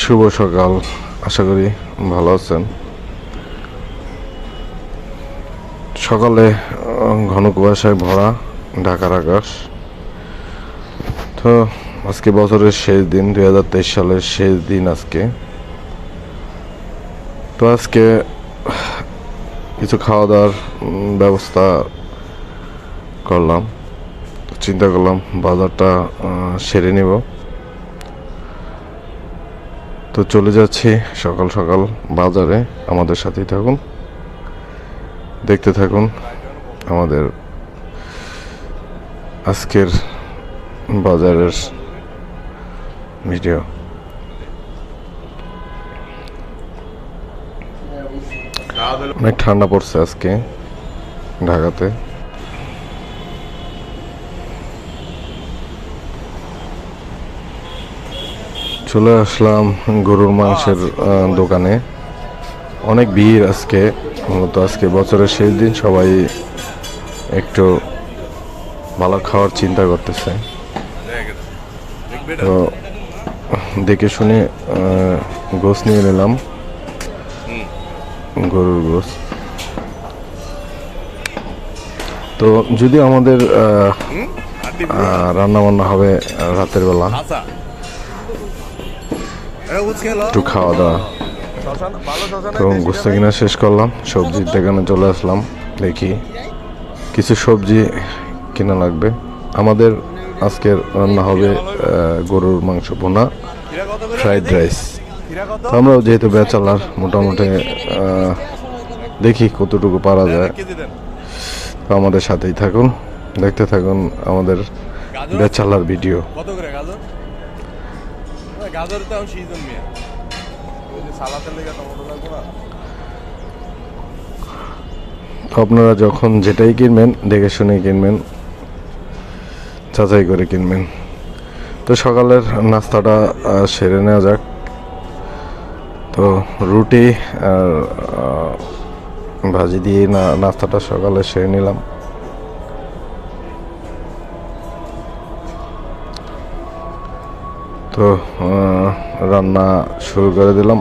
শুভ সকাল। আশা করি ভালো আছেন। সকালে ঘন কুয়াশায় ভরা ঢাকার আকাশ। তো আজকে বছরের শেষ দিন, দুই হাজার তেইশ সালের শেষ দিন আজকে। তো আজকে কিছু খাওয়া দাওয়ার ব্যবস্থা করলাম। চিন্তা করলাম বাজারটা সেরে নিব। তো চলে যাচ্ছি সকাল সকাল বাজারে আমাদের সাথেই থাকুন। দেখতে থাকুন আমাদের আজকের বাজারের ভিডিও। অনেক ঠান্ডা পড়ছে আজকে ঢাকাতে। চলে আসলাম গরুর মাংসের দোকানে। অনেক ভিড় আজকে মূলত আজকে বছরের শেষ দিন সবাই একটু ভালো খাওয়ার চিন্তা করতেছে। তো দেখে শুনে গোস নিয়ে নিলাম। গরুর গোস। তো যদি আমাদের রান্না বান্না হবে রাতের বেলা। একটু খাওয়া দাওয়া। তো গুস্তা কিনা শেষ করলাম সবজির দোকানে চলে আসলাম, দেখি কিছু সবজি কিনা লাগবে। আমাদের আজকের রান্না হবে গরুর মাংস বোনা ফ্রাইড রাইস। আমরাও যেহেতু বেচালার মোটামুটি দেখি কতটুকু পারা যায়। তো আমাদের সাথেই থাকুন, দেখতে থাকুন আমাদের বেচালার ভিডিও। গাজর তো এখন সিজন মিয়া। ওই যে সালাতের লেগে টমেটো লাগবে না? আপনারা যখন যেটাই কিনবেন দেখে শুনে কিনবেন যাচাই করে কিনবেন। তো সকালের নাস্তাটা সেরে নেওয়া যাক। তো রুটি আর ভাজি দিয়ে না নাস্তাটা সকালে সেরে নিলাম। তো রান্না শুরু করে দিলাম।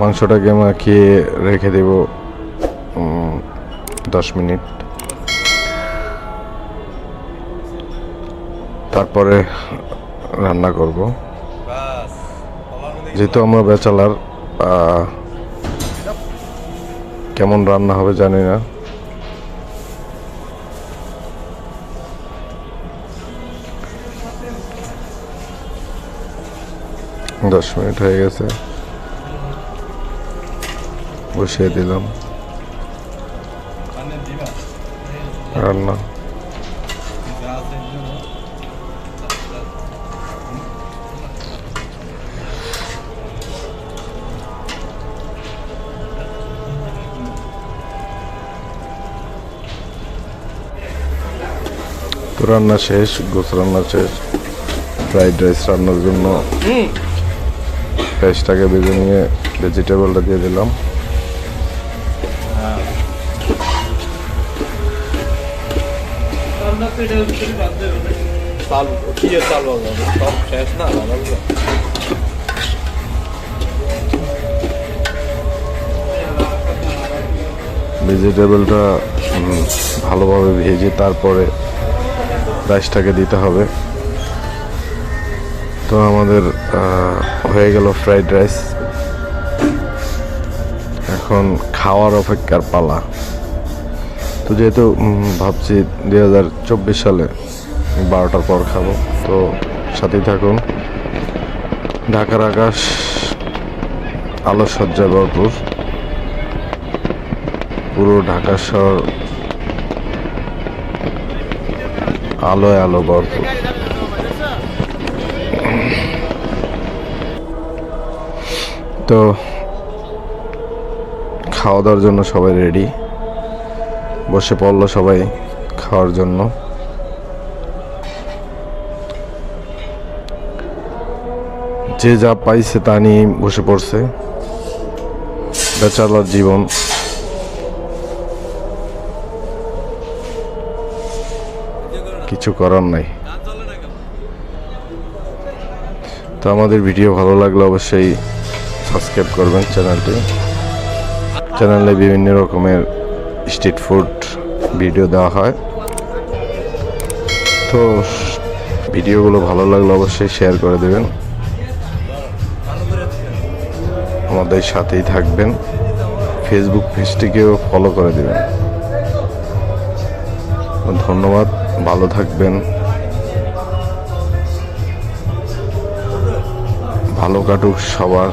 মাংসটাকে মাখিয়ে রেখে দেব দশ মিনিট। তারপরে রান্না করব। যেহেতু আমরা বেচালার কেমন রান্না হবে জানি না। দশ মিনিট হয়ে গেছে। বসিয়ে দিলাম। রান্না। রান্না শেষ, গোস রান্না শেষ। ফ্রাইড রাইস রান্নার জন্য পেঁয়াজটাকে ভেজে নিয়ে ভেজিটেবলটা দিয়ে দিলাম। ভেজিটেবলটা ভালোভাবে ভেজে তারপরে রাইসটাকে দিতে হবে। তো আমাদের হয়ে গেল ফ্রাইড রাইস। এখন খাওয়ার অপেক্ষার পালা। তো যেহেতু ভাবছি দুই হাজার চব্বিশ সালে বারোটার পর খাব, তো সাথেই থাকুন। ঢাকার আকাশ আলোকসজ্জায় ভরপুর। পুরো ঢাকা শহর আলোয় আলো ভরপুর। তো খাওয়া দাওয়ার জন্য সবাই রেডি বসে পড়ল সবাই খাওয়ার জন্য। যে যা পাইছে তা নিয়ে বসে পড়ছে। বেচালার জীবন। কিছু করার নাই। তো আমাদের ভিডিও ভালো লাগলে অবশ্যই সাবস্ক্রাইব করবেন চ্যানেলটি। চ্যানেলে বিভিন্ন রকমের স্ট্রিট ফুড ভিডিও দেওয়া হয়। তো ভিডিওগুলো ভালো লাগলে অবশ্যই শেয়ার করে দেবেন। আমাদের সাথেই থাকবেন। ফেসবুক পেজটিকেও ফলো করে দেবেন। ধন্যবাদ, ভালো থাকবেন। ভালো কাটুক সবার।